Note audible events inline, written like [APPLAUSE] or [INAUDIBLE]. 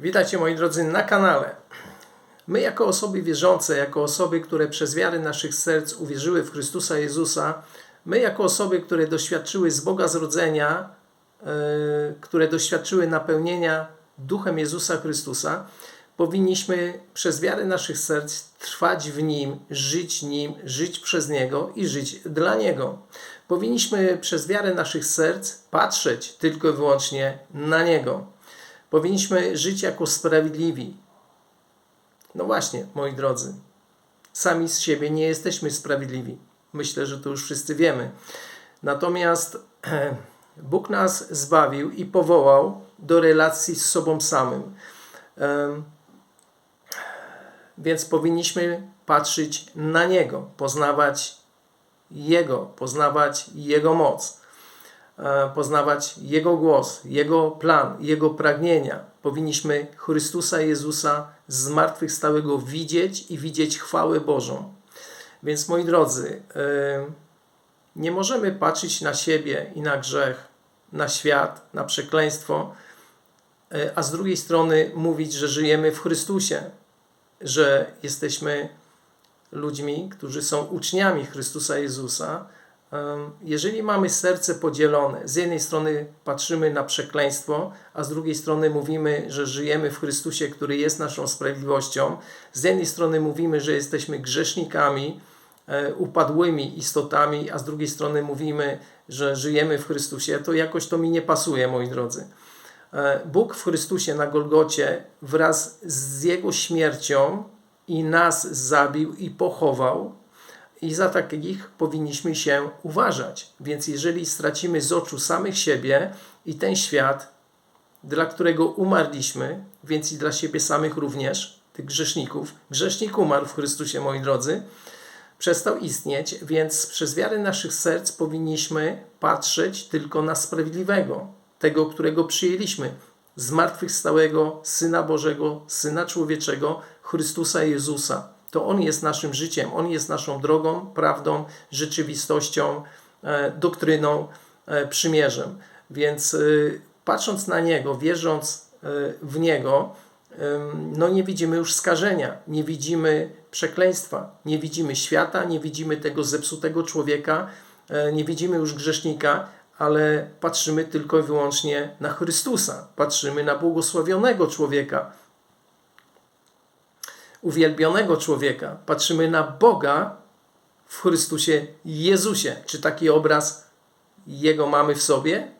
Witajcie moi drodzy na kanale. My jako osoby wierzące, jako osoby, które przez wiarę naszych serc uwierzyły w Chrystusa Jezusa, my jako osoby, które doświadczyły z Boga zrodzenia, yy, które doświadczyły napełnienia Duchem Jezusa Chrystusa, powinniśmy przez wiarę naszych serc trwać w Nim, żyć Nim, żyć przez Niego i żyć dla Niego. Powinniśmy przez wiarę naszych serc patrzeć tylko i wyłącznie na Niego. Powinniśmy żyć jako sprawiedliwi. No właśnie, moi drodzy, sami z siebie nie jesteśmy sprawiedliwi. Myślę, że to już wszyscy wiemy. Natomiast [CLEARS THROAT] Bóg nas zbawił i powołał do relacji z sobą samym. Więc powinniśmy patrzeć na Niego, poznawać Jego, poznawać Jego moc poznawać Jego głos, Jego plan, Jego pragnienia. Powinniśmy Chrystusa Jezusa zmartwychwstałego widzieć i widzieć chwałę Bożą. Więc moi drodzy, e, nie możemy patrzeć na siebie i na grzech, na świat, na przekleństwo, e, a z drugiej strony mówić, że żyjemy w Chrystusie, że jesteśmy ludźmi, którzy są uczniami Chrystusa Jezusa, jeżeli mamy serce podzielone, z jednej strony patrzymy na przekleństwo, a z drugiej strony mówimy, że żyjemy w Chrystusie, który jest naszą sprawiedliwością, z jednej strony mówimy, że jesteśmy grzesznikami, e, upadłymi istotami, a z drugiej strony mówimy, że żyjemy w Chrystusie, to jakoś to mi nie pasuje, moi drodzy. E, Bóg w Chrystusie na Golgocie wraz z Jego śmiercią i nas zabił i pochował, i za takich powinniśmy się uważać. Więc jeżeli stracimy z oczu samych siebie i ten świat, dla którego umarliśmy, więc i dla siebie samych również, tych grzeszników, grzesznik umarł w Chrystusie, moi drodzy, przestał istnieć, więc przez wiarę naszych serc powinniśmy patrzeć tylko na sprawiedliwego, tego, którego przyjęliśmy, zmartwychwstałego Syna Bożego, Syna Człowieczego, Chrystusa Jezusa to On jest naszym życiem, On jest naszą drogą, prawdą, rzeczywistością, e, doktryną, e, przymierzem. Więc e, patrząc na Niego, wierząc w Niego, no nie widzimy już skażenia, nie widzimy przekleństwa, nie widzimy świata, nie widzimy tego zepsutego człowieka, nie widzimy już grzesznika, ale patrzymy tylko i wyłącznie na Chrystusa, patrzymy na błogosławionego człowieka, uwielbionego człowieka, patrzymy na Boga w Chrystusie Jezusie. Czy taki obraz Jego mamy w sobie?